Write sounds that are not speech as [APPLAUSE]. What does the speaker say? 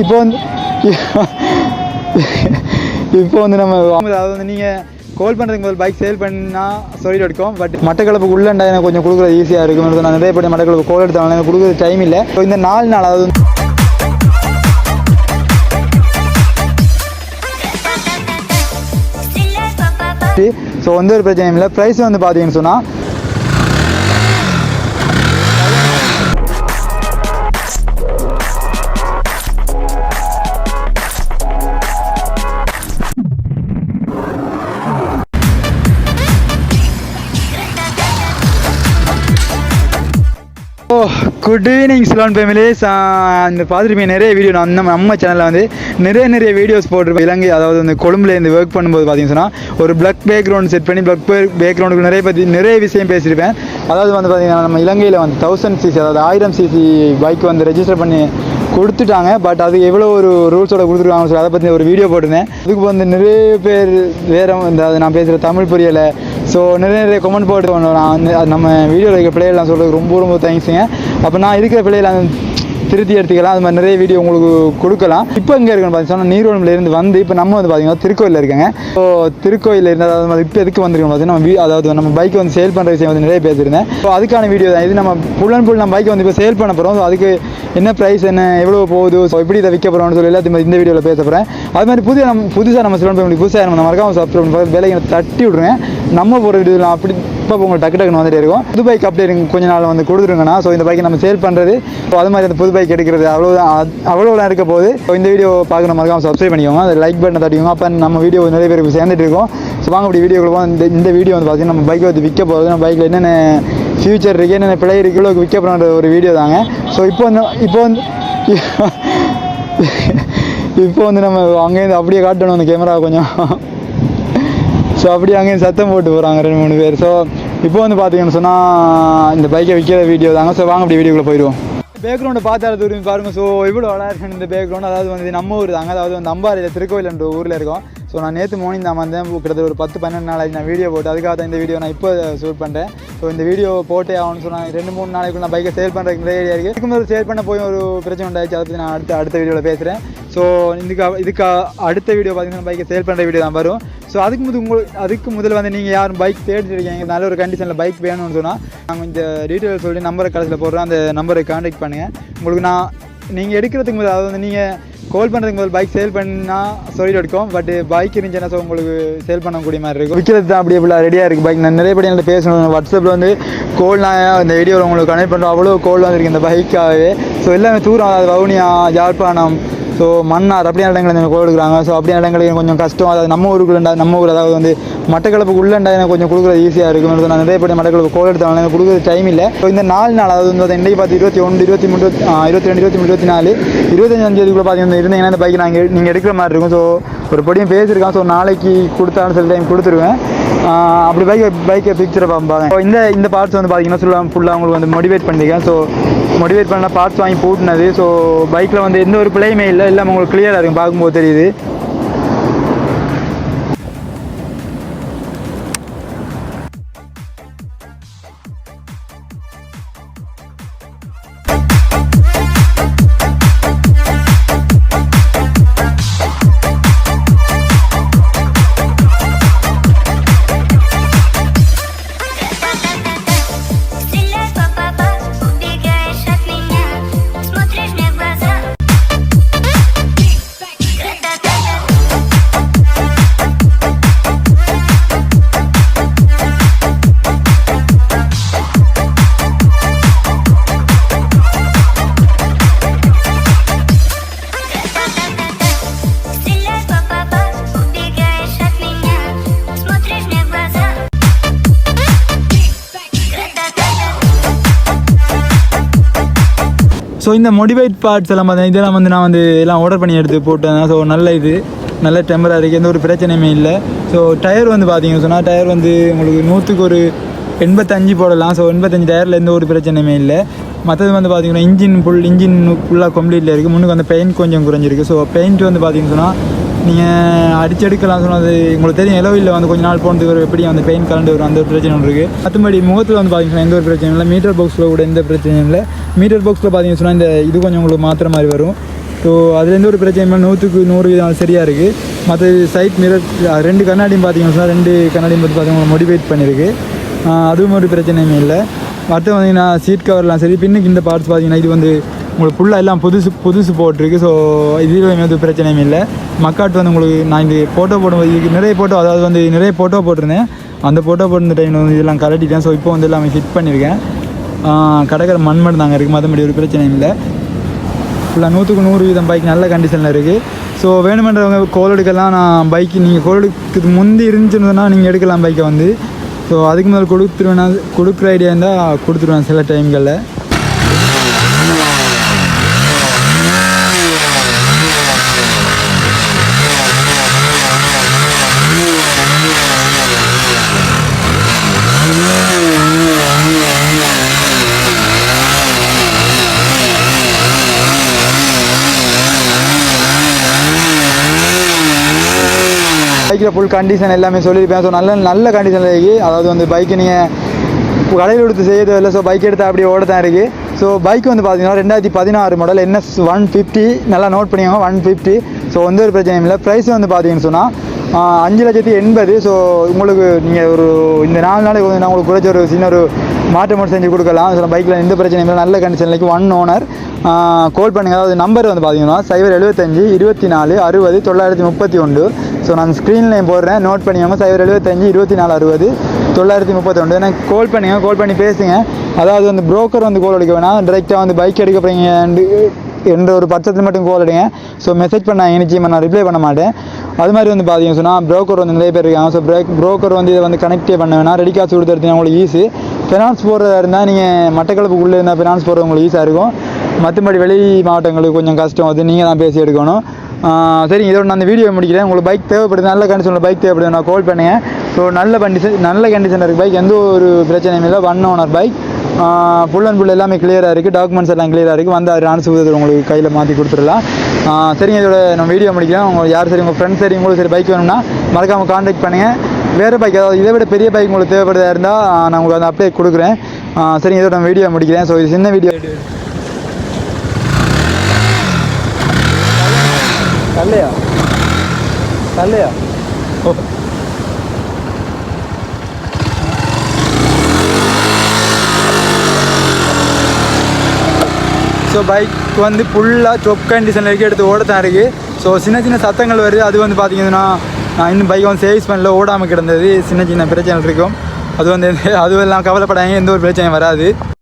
இப்போ வந்து இப்போ வந்து நம்ம அதாவது வந்து நீங்கள் கால் பண்ணுறதுக்கு முதல் பைக் சேல் பண்ணால் சொல்லிட்டு எடுக்கும். பட் மட்டக்களப்புக்கு உள்ளண்டா எனக்கு கொஞ்சம் கொடுக்குறது ஈஸியாக இருக்கும். நான் நிறைய பேர் மட்டக்களப்பு கோல் எடுத்தாலும் எனக்கு கொடுக்குறது டைம் இல்லை. இப்போ இந்த நாலு நாள் அதாவது ஸோ வந்து ஒரு பிரச்சனையும் இல்லை. ப்ரைஸ் வந்து பார்த்தீங்கன்னு சொன்னால் குட் ஈவினிங் சிலோன் ஃபேமிலிஸ் இந்த பார்த்துருப்பீங்க நிறைய வீடியோ நான் நம்ம நம்ம சேனலில் வந்து நிறைய நிறைய வீடியோஸ் போட்டிருப்பேன். இலங்கை அதாவது அந்த கொழும்புலேருந்து ஒர்க் பண்ணும்போது பார்த்தீங்கன்னா ஒரு பிளக் பேக்ரவுண்ட் செட் பண்ணி பிளக் பேக்ரவுண்டுக்கு நிறைய பற்றி நிறைய விஷயம் பேசியிருப்பேன். அதாவது வந்து பார்த்திங்கன்னா நம்ம இலங்கையில் வந்து தௌசண்ட் சிசி அதாவது ஆயிரம் சிசி பைக் வந்து ரெஜிஸ்டர் பண்ணி கொடுத்துட்டாங்க. பட் அது எவ்வளோ ஒரு ரூல்ஸோட கொடுத்துருக்காங்கன்னு சொல்லி அதை பற்றி ஒரு வீடியோ போட்டிருந்தேன். அதுக்கு வந்து நிறைய பேர் வேறு இந்த நான் பேசுகிற தமிழ் புரியலை. ஸோ நிறைய நிறைய கமெண்ட் போட்டு நான் வந்து நம்ம வீடியோவில் இருக்க பிள்ளைகள்லாம் சொல்கிறது ரொம்ப ரொம்ப தேங்க்ஸுங்க அப்போ நான் இருக்கிற பிள்ளைகளை திருத்தி எடுத்துக்கலாம். அது மாதிரி நிறைய வீடியோ உங்களுக்கு கொடுக்கலாம். இப்போ எங்கே இருக்குன்னு பார்த்தீங்கன்னா நீர்வளம்ல வந்து இப்போ நம்ம வந்து பார்த்தீங்கன்னா திருக்கோயிலில் இருக்காங்க. ஸோ திருக்கோயிலில் இருந்து அதாவது இப்போ எதுக்கு வந்திருக்கோம் பார்த்தீங்கன்னா நம்ம அதாவது நம்ம பைக் வந்து சேல் பண்ணுற விஷயம் வந்து நிறைய பேசியிருந்தேன் ஸோ அதுக்கான வீடியோ தான். இது நம்ம புல்லன் அண்ட் நம்ம பைக்கை வந்து இப்போ சேல் பண்ண போகிறோம் ஸோ அதுக்கு என்ன ப்ரைஸ் என்ன எவ்வளோ போகுது? ஸோ எப்படி இதை விற்க போகிறோம்னு சொல்லி எல்லாத்தையும் இந்த வீடியோவில் பேச போகிறேன் அது மாதிரி புதிய நம்ம புதுசாக நம்ம சிலோன் புதுசாக நம்ம மறக்காமல் சப்ஸ்கிரைப் பண்ணி வேலையை தட்டி விட்ருங்க நம்ம போகிற வீடியோவில் அப்படி இப்போ உங்களுக்கு டக்கு டக்குன்னு வந்துட்டே இருக்கும். புது பைக் அப்டேட் கொஞ்ச நாள் வந்து கொடுத்துருங்கண்ணா ஸோ இந்த பைக்கை நம்ம சேல் பண்ணுறது ஸோ அது மாதிரி அந்த புது பைக் எடுக்கிறது அவ்வளோதான் அவ்வளோலாம் இருக்க போது ஸோ இந்த வீடியோ பார்க்கணும் மறக்காம சப்ஸ்கிரைப் பண்ணிக்கோங்க. அது லைக் பட்டனை தட்டிக்கோங்க. அப்போ நம்ம வீடியோ நிறைய பேருக்கு சேர்ந்துட்டு இருக்கோம். ஸோ வாங்க அப்படி வீடியோக்குள்ள இந்த இந்த வீடியோ வந்து பார்த்தீங்கன்னா நம்ம பைக்கை வந்து விற்க போகிறது நம்ம பைக்கில் என்னென்ன ஃபியூச்சர் இருக்குது என்னென்ன பிள்ளை இருக்கு இவ்வளோ விற்க போகிற ஒரு வீடியோ தாங்க. ஸோ இப்போ வந்து இப்போ வந்து [LAUGHS] இப்போ வந்து நம்ம அங்கேருந்து அப்படியே காட்டணும் அந்த கேமரா கொஞ்சம் ஸோ அப்படியே அங்கேயும் சத்தம் போட்டு போகிறாங்க ரெண்டு மூணு பேர். ஸோ இப்போ வந்து பார்த்தீங்கன்னு சொன்னால் இந்த பைக்கை விற்கிற வீடியோ தாங்க. ஸோ வாங்க அப்படி வீடியோக்குள்ளே போயிடுவோம் பேக்ரவுண்டை பார்த்தால திரும்பி பாருங்கள் ஸோ இவ்வளோ வளர்ச்சி இந்த பேக்ரவுண்ட் அதாவது வந்து நம்ம ஊர் தாங்க. அதாவது வந்து அம்பாரியில் திருக்கோயிலன்ற ஊரில் இருக்கோம். ஸோ நான் நேற்று மார்னிங் தான் வந்தேன். கிட்டத்தட்ட ஒரு பத்து பன்னெண்டு நாளைக்கு நான் வீடியோ போட்டு. அதுக்காக தான் இந்த வீடியோ நான் இப்போ ஷூட் பண்ணுறேன் ஸோ இந்த வீடியோ போட்டே ஆகணும்னு சொன்னால் ரெண்டு மூணு நாளைக்கு நான் பைக்கை சேல் பண்ணுறதுக்கு நிறைய ஐடியா இருக்குது இதுக்கு முதல்ல சேல் பண்ண போய் ஒரு பிரச்சனை உண்டாச்சு அதை பற்றி நான் அடுத்த அடுத்த வீடியோவில் பேசுகிறேன் ஸோ இதுக்கு இதுக்கு அடுத்த வீடியோ பார்த்தீங்கன்னா பைக்கை சேல் பண்ணுற வீடியோ தான் வரும். ஸோ அதுக்கு முதல் உங்களுக்கு அதுக்கு முதல்ல வந்து நீங்கள் யாரும் பைக் தேடிட்டு இருக்கீங்க நல்ல ஒரு கண்டிஷனில் பைக் வேணும்னு சொன்னால் நாங்கள் இந்த டீட்டெயில் சொல்லி நம்பரை கடைசியில் போடுறோம். அந்த நம்பரை காண்டாக்ட் பண்ணுங்கள் உங்களுக்கு நான் நீங்கள் எடுக்கிறதுக்கு முதல் அதாவது வந்து நீங்கள் கோல் பண்ணுறதுக்கு முதல் பைக் சேல் பண்ணால் சொல்லிட்டு எடுக்கும் பட் பைக் இருந்துச்சுன்னா ஸோ உங்களுக்கு சேல் பண்ணக்கூடிய மாதிரி இருக்கும்? விற்கிறது தான் அப்படி எப்படிலாம் ரெடியாக இருக்குது பைக் நான் நிறைய படி என்கிட்ட பேசணும். வாட்ஸ்அப்பில் வந்து கோல் நான் இந்த வீடியோவில் உங்களுக்கு கனெக்ட் பண்ணுறோம் அவ்வளோ கோல் வந்துருக்கு இந்த பைக்காகவே ஸோ எல்லாமே தூரம் வவுனியா யாழ்ப்பாணம் ஸோ மன்னார் அப்படியான இடங்களை எனக்கு கோல் எடுக்கிறாங்க ஸோ அப்படியான இடங்களுக்கு கொஞ்சம் கஷ்டம். அதாவது நம்ம ஊருக்குள்ளண்டா நம்ம ஊர் அதாவது வந்து மட்டக்களப்புக்கு உள்ளண்டா எனக்கு கொஞ்சம் கொடுக்குறது ஈஸியாக இருக்கும். நான் நிறைய பேர் மட்டக்களப்பு கோல் எடுத்தாங்க எனக்கு கொடுக்குறது டைம் இல்லை. ஸோ இந்த நாலு நாள் அதாவது வந்து இன்றைக்கு பார்த்து இருபத்தி ஒன்று இருபத்தி மூணு இருபத்தி இருபத்தி ரெண்டு இருபத்தி மூணு இருபத்தி நாலு இருபத்தஞ்சாம் தேதிக்குள்ளே பார்த்தீங்கன்னா இருந்தீங்கன்னா இந்த பைக் நாங்கள் நீங்கள் எடுக்கிற மாதிரி இருக்கும். ஸோ ஒரு படியும் பேசியிருக்கான் ஸோ நாளைக்கு கொடுத்தாலும் சில டைம் கொடுத்துருவேன். அப்படி பைக்கை பைக்கை பிக்சரை பார்ப்பாங்க இப்போ இந்த இந்த பார்ட்ஸ் வந்து பார்த்தீங்கன்னா சொல்லுவாங்க ஃபுல்லாக அவங்களுக்கு வந்து மோட்டிவேட் பண்ணியிருக்கேன் ஸோ மோட்டிவேட் பண்ண பார்ட்ஸ் வாங்கி பூட்டினது. ஸோ பைக்கில் வந்து எந்த ஒரு பிள்ளையுமே இல்லை எல்லாம் உங்களுக்கு கிளியராக இருக்கும் பார்க்கும்போது தெரியுது. ஸோ இந்த மோட்டிவேட் பார்ட்ஸ் எல்லாம் பார்த்தீங்கன்னா இதெல்லாம் வந்து நான் வந்து எல்லாம் ஆர்டர் பண்ணி எடுத்து போட்டேன். ஸோ நல்ல இது. நல்ல டெம்பராக இருக்குது எந்த ஒரு பிரச்சனையுமே இல்லை. ஸோ டயர் வந்து பார்த்தீங்கன்னு சொன்னால் டயர் வந்து உங்களுக்கு நூற்றுக்கு ஒரு எண்பத்தஞ்சு போடலாம். ஸோ எண்பத்தஞ்சு டயரில் எந்த ஒரு பிரச்சனையுமே இல்லை. மற்றது வந்து பார்த்தீங்கன்னா இன்ஜின் ஃபுல் இன்ஜின் ஃபுல்லாக கம்ப்ளீட்டில் இருக்குது முன்னுக்கு வந்து பெயிண்ட் கொஞ்சம் குறைஞ்சிருக்கு. ஸோ பெயிண்ட் வந்து பார்த்தீங்கன்னா நீங்கள் அடிச்சடுக்கலாம் சொன்னது உங்களுக்கு தெரியும். எலோவில் வந்து கொஞ்ச நாள் போனதுக்கு ஒரு எப்படி அந்த பெயின் கலண்டு வரும். அந்த ஒரு பிரச்சனை ஒன்று இருக்குது மற்றபடி முகத்தில் வந்து பார்த்தீங்கன்னா எந்த ஒரு பிரச்சனையும் இல்லை. மீட்டர் பாக்ஸில் கூட எந்த பிரச்சனையும் இல்லை. மீட்டர் பாக்ஸில் பார்த்தீங்கன்னு சொன்னால் இந்த இது கொஞ்சம் உங்களுக்கு மாத்திர மாதிரி வரும். ஸோ அதுலேருந்து ஒரு பிரச்சனை நூற்றுக்கு நூறு விதம் சரியாக இருக்குது மற்ற சைட் மிரர் ரெண்டு கண்ணாடியும் பார்த்தீங்கன்னா சொன்னால் ரெண்டு கண்ணாடியும் பார்த்து பார்த்தீங்கன்னா மோடிவேட் பண்ணியிருக்கு அதுவும் ஒரு பிரச்சனையுமே இல்லை. மற்ற பார்த்தீங்கன்னா சீட் கவர்லாம் சரி. பின்னுக்கு இந்த பார்ட்ஸ் பார்த்தீங்கன்னா இது வந்து உங்களுக்கு ஃபுல்லாக எல்லாம் புதுசு புதுசு போட்டிருக்கு. ஸோ இதில் எதுவும் பிரச்சனையும் இல்லை. மக்காட்டு வந்து உங்களுக்கு நான் இந்த ஃபோட்டோ போடும்போது இதுக்கு நிறைய ஃபோட்டோ அதாவது வந்து நிறைய ஃபோட்டோ போட்டிருந்தேன். அந்த ஃபோட்டோ போட்டிருந்த டைமில் வந்து இதெல்லாம் கலட்டிட்டேன் ஸோ இப்போ வந்து எல்லாமே ஃபிட் பண்ணியிருக்கேன் கடைக்கிற மண் மட்டும் தாங்க இருக்குது மற்றபடி ஒரு பிரச்சனையும் இல்லை. ஃபுல்லாக நூற்றுக்கு நூறு வீதம் பைக் நல்ல கண்டிஷனில் இருக்குது ஸோ வேணுமென்றவங்க கோல் எடுக்கலாம். நான் பைக்கு நீங்கள் கோல் எடுக்கிறதுக்கு முந்தி இருந்துச்சுன்னா நீங்கள் எடுக்கலாம் பைக்கை வந்து. ஸோ அதுக்கு முதல் கொடுத்துருவேன்னா கொடுக்குற ஐடியா இருந்தால் கொடுத்துருவேன் சில டைம்களில் பைக்கில் ஃபுல் கண்டிஷன் எல்லாமே சொல்லியிருப்பேன். ஸோ நல்ல நல்ல கண்டிஷனில் இருக்குது அதாவது வந்து பைக்கு நீங்கள் கடையில் கொடுத்து செய்ய தேவையில்லை ஸோ பைக் எடுத்து அப்படியே ஓட தான் இருக்குது ஸோ பைக் வந்து பார்த்தீங்கன்னா ரெண்டாயிரத்தி பதினாறு மாடல் என்எஸ் ஒன் ஃபிஃப்டி நல்லா நோட் பண்ணிக்கோங்க ஒன் ஃபிஃப்டி ஸோ வந்து ஒரு பிரச்சனையும் இல்லை. ப்ரைஸ் வந்து பார்த்தீங்கன்னு சொன்னால் அஞ்சு லட்சத்தி எண்பது. ஸோ உங்களுக்கு நீங்கள் ஒரு இந்த நாலு நாளைக்கு வந்து நான் உங்களுக்கு குறைச்ச ஒரு சின்ன ஒரு மாற்றம் மட்டும் செஞ்சு கொடுக்கலாம். சில பைக்கில் எந்த பிரச்சனையும் இல்லை. நல்ல கண்டிஷன்லைக்கு ஒன் ஓனர் கால் பண்ணுங்கள் அதாவது நம்பர் வந்து பார்த்தீங்கன்னா சைபர் எழுபத்தஞ்சு இருபத்தி நாலு அறுபது தொள்ளாயிரத்தி முப்பத்தி ஒன்று. ஸோ நான் ஸ்க்ரீன்லேயும் போடுறேன். நோட் பண்ணிக்கோங்க சைபர் எழுபத்தஞ்சு இருபத்தி நாலு அறுபது தொள்ளாயிரத்தி முப்பத்தொண்டு எனக்கு கால் பண்ணுங்க. கால் பண்ணி பேசுங்க. அதாவது வந்து புரோக்கர் வந்து கால் அடிக்க வேணாம். டைரெக்டாக வந்து பைக் எடுக்க போகிறீங்க என்ற ஒரு பட்சத்தில் மட்டும் கால் அடிங்க. ஸோ மெசேஜ் பண்ணாங்க நிச்சயமாக நான் ரிப்ளை பண்ண மாட்டேன். அது மாதிரி வந்து பார்த்தீங்கன்னு சொன்னால் ப்ரோக்கர் வந்து நிறைய பேர் இருக்காங்க. ஸோ ப்ரோக் ப்ரோக்கர் வந்து இதை வந்து கனெக்டே பண்ண வேணாம். ரெடி காசு கொடுத்துருந்தீங்க உங்களுக்கு ஈஸி ஃபினான்ஸ் போடுறதா இருந்தால் நீங்கள் மட்டக்களப்புக்குள்ளே இருந்தால் ஃபினான்ஸ் போடுறது உங்களுக்கு ஈஸியாக இருக்கும். மற்றபடி வெளி மாவட்டங்களுக்கு கொஞ்சம் கஷ்டம் அது நீங்கள் தான் பேசி எடுக்கணும். சரி இதோட நான் அந்த வீடியோ முடிக்கிறேன். உங்களுக்கு பைக் தேவைப்படுது நல்ல கண்டிஷனில் பைக் தேவைப்படுது நான் கால் பண்ணுங்க. ஸோ நல்ல கண்டிஷன் நல்ல கண்டிஷன் இருக்குது பைக் எந்த ஒரு பிரச்சனையும் இல்லை. One owner bike full and full எல்லாமே கிளியராக இருக்குது டாக்குமெண்ட்ஸ் எல்லாம் கிளியராக இருக்குது வந்து அது அனுசு உங்களுக்கு கையில் மாற்றி கொடுத்துடலாம். சரிங்க இதோட நான் வீடியோ முடிக்கிறேன். உங்கள் யார் சரி உங்கள் ஃப்ரெண்ட்ஸ் சரி உங்களுக்கு சரி பைக் வேணும்னா மறக்காமல் காண்டாக்ட் பண்ணுங்கள் வேறு பைக் அதாவது இதை விட பெரிய பைக் உங்களுக்கு தேவைப்படுதா இருந்தால் நான் உங்களுக்கு அந்த அப்டேட் கொடுக்குறேன். சரிங்க இதோட நான் வீடியோ முடிக்கிறேன். ஸோ இது சின்ன வீடியோ கல்லையா கல்லையா ஓ ஸோ பைக் வந்து ஃபுல்லாக சொப் கண்டிஷனில் இருக்குது எடுத்து ஓட தான் இருக்குது ஸோ சின்ன சின்ன சத்தங்கள் வருது. அது வந்து பார்த்தீங்கன்னா நான் இன்னும் பைக் வந்து சேல்ஸ் பண்ணல ஓடாமல் கிடந்தது. சின்ன சின்ன பிரச்சனை இருக்கும். அது வந்து அதுவெல்லாம் கவலைப்படாங்க எந்த ஒரு பிரச்சனையும் வராது.